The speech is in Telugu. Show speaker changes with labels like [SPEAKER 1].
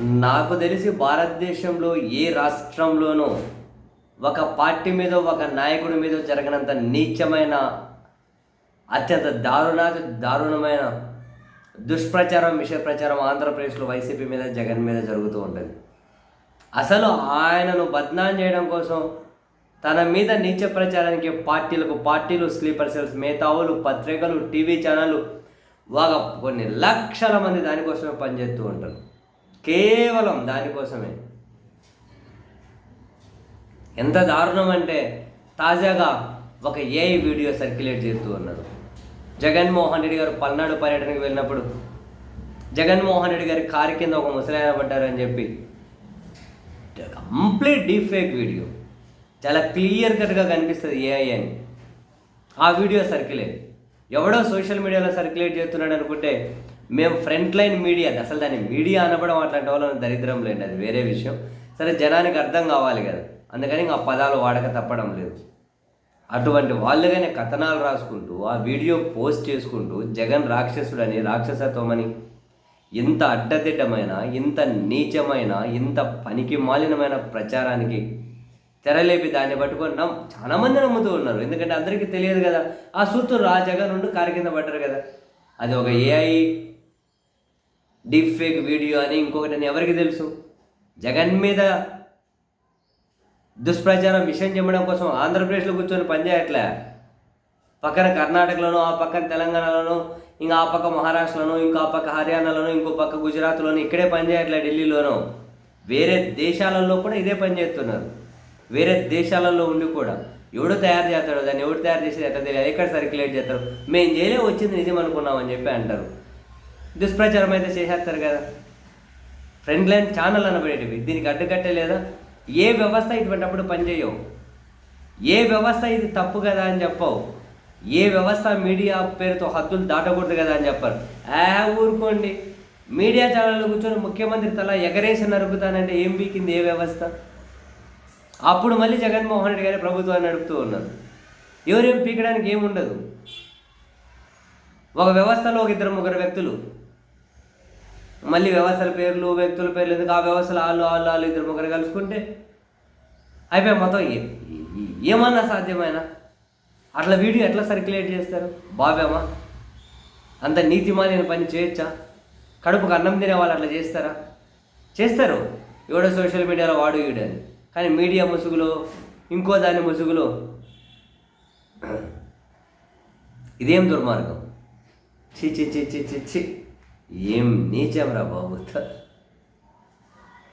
[SPEAKER 1] నాకు తెలిసి భారతదేశంలో ఏ రాష్ట్రంలోనూ ఒక పార్టీ మీద ఒక నాయకుడి మీద జరగనంత నీచమైన అత్యంత దారుణ దారుణమైన దుష్ప్రచారం విష ప్రచారం ఆంధ్రప్రదేశ్లో వైసీపీ మీద జగన్ మీద జరుగుతూ ఉంటుంది. అసలు ఆయనను బద్నాం చేయడం కోసం తన మీద నీచ ప్రచారానికి పార్టీలకు పార్టీలు స్లీపర్ సెల్స్ మేధావులు పత్రికలు టీవీ ఛానళ్ళు ఒక కొన్ని లక్షల మంది దానికోసమే పనిచేస్తూ ఉంటారు. కేవలం దానికోసమే. ఎంత దారుణం అంటే తాజాగా ఒక ఏఐ వీడియో సర్క్యులేట్ చేస్తూ ఉన్నారు. జగన్మోహన్ రెడ్డి గారు పల్నాడు పర్యటనకు వెళ్ళినప్పుడు జగన్మోహన్ రెడ్డి గారి కారు కింద ఒక ముసలాయన పడ్డారని చెప్పి. కంప్లీట్ డీఫేక్ వీడియో చాలా క్లియర్ కట్గా కనిపిస్తుంది ఏఐ అని. ఆ వీడియో సర్క్యులేట్. ఎవడో సోషల్ మీడియాలో సర్క్యులేట్ చేస్తున్నాడు అనుకుంటే మేము ఫ్రంట్ లైన్ మీడియా అసలు దాన్ని మీడియా అనబడం అట్లాంటి వాళ్ళని దరిద్రం లేండి అది వేరే విషయం. సరే జనానికి అర్థం కావాలి కదా. అందుకని ఇంకా ఆ పదాలు వాడక తప్పడం లేదు. అటువంటి వాళ్ళుగానే కథనాలు రాసుకుంటూ ఆ వీడియో పోస్ట్ చేసుకుంటూ జగన్ రాక్షసుడని రాక్షసత్వమని ఇంత అడ్డదిడ్డమైన ఇంత నీచమైన ఇంత పనికి మాలినమైన ప్రచారానికి తెరలేపి దాన్ని పట్టుకొని నమ్ చాలా మంది నమ్ముతూ ఉన్నారు. ఎందుకంటే అందరికీ తెలియదు కదా ఆ సూత్రం ఆ జగన్ నుండి కారు కింద పడ్డారు కదా. అది ఒక ఏఐ డీప్ ఫేక్ వీడియో అని ఇంకొకటి అని ఎవరికి తెలుసు? జగన్ మీద దుష్ప్రచారం విషయం చెప్పడం కోసం ఆంధ్రప్రదేశ్లో కూర్చొని పనిచేయట్లే. పక్కన కర్ణాటకలోనో ఆ పక్కన తెలంగాణలోనో ఇంకా ఆ పక్క మహారాష్ట్రలోనో ఇంకో ఆ పక్క హర్యానాలోనూ ఇంకో పక్క గుజరాత్లోనూ ఇక్కడే పనిచేయట్లే ఢిల్లీలోనో. వేరే దేశాలలో కూడా ఇదే పని చేస్తున్నారు. వేరే దేశాలలో ఉండి కూడా ఎవడు తయారు చేస్తాడో దాన్ని ఎవడు తయారు చేసేది ఎట్లా తెలియదు ఎక్కడ సర్క్యులేట్ చేస్తారు? మేము చేయలే వచ్చింది నిజం అనుకున్నామని చెప్పి అంటారు. దుష్ప్రచారం అయితే చేసేస్తారు కదా. ఫ్రెండ్ లైన్ ఛానల్ అనబడేటివి. దీనికి అడ్డుకట్టే లేదా? ఏ వ్యవస్థ ఇటువంటిప్పుడు పనిచేయవు. ఏ వ్యవస్థ ఇది తప్పు కదా అని చెప్పవు. ఏ వ్యవస్థ మీడియా పేరుతో హద్దులు దాటకూడదు కదా అని చెప్పారు. ఆ ఊరుకోండి. మీడియా ఛానల్లో కూర్చొని ముఖ్యమంత్రి తల ఎగరేసి నరుకుతానంటే ఏం బీకింది ఏ వ్యవస్థ? అప్పుడు మళ్ళీ జగన్మోహన్ రెడ్డి గారి ప్రభుత్వాన్ని నడుపుతూ ఉన్నారు. ఎవరేం పీకడానికి ఏముండదు. ఒక వ్యవస్థలో ఒక ఇద్దరు ముగ్గురు వ్యక్తులు. మళ్ళీ వ్యవస్థల పేర్లు వ్యక్తుల పేర్లు ఎందుకు? ఆ వ్యవస్థలు వాళ్ళు వాళ్ళు వాళ్ళు ఇద్దరు ముగ్గురు కలుసుకుంటే అయిపోయి మొత్తం ఏ- ఏమన్నా సాధ్యమైనా? అట్లా వీడియో ఎట్లా సర్క్యులేట్ చేస్తారు? బాబేమా? అంత నీతిమాలిన పని చేయొచ్చా? కడుపుకు అన్నం తినే వాళ్ళు అట్లా చేస్తారా? చేస్తారు. ఎవడో సోషల్ మీడియాలో వాడు వీడని కానీ మీడియా ముసుగులో ఇంకో దాని ముసుగులో ఇదేం దుర్మార్గం? చి చి చి చి చి చి ఏం నీచం రా బాబు.